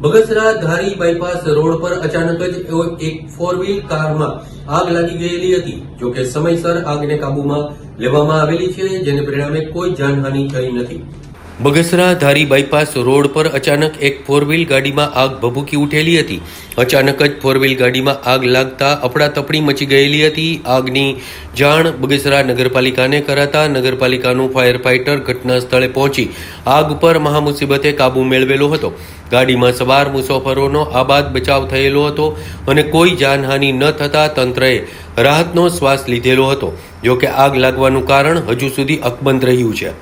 બગસરા ધારી bypass road પર અચાનક જ એક ફોર વ્હીલ કારમાં આગ લાગી ગયેલી હતી, જો કે સમયસર આગને કાબૂમાં લેવામાં આવેલી છે, જેને પરિણામે કોઈ જાનહાનિ થઈ નથી. બગસરા ધારી બાયપાસ રોડ પર અચાનક એક ફોર વ્હીલ ગાડીમાં આગ ભભૂકી ઉઠેલી હતી. અચાનક જ ફોર વ્હીલ ગાડીમાં આગ લાગતા અફડાતફડી મચી ગયેલી હતી. આગની જાણ બગસરા નગરપાલિકાને કરાતા નગરપાલિકાનું ફાયર ફાઇટર ઘટના સ્થળે પહોંચી આગ પર મહામુસીબતે કાબુ મેળવેલો હતો. ગાડીમાં સવાર મુસાફરોનો આબાદ બચાવ થયેલો હતો અને કોઈ જાનહાનિ ન થતા તંત્રએ રાહતનો શ્વાસ લીધેલો હતો. જોકે આગ લાગવાનું કારણ હજુ સુધી અકબંધ રહ્યું છે.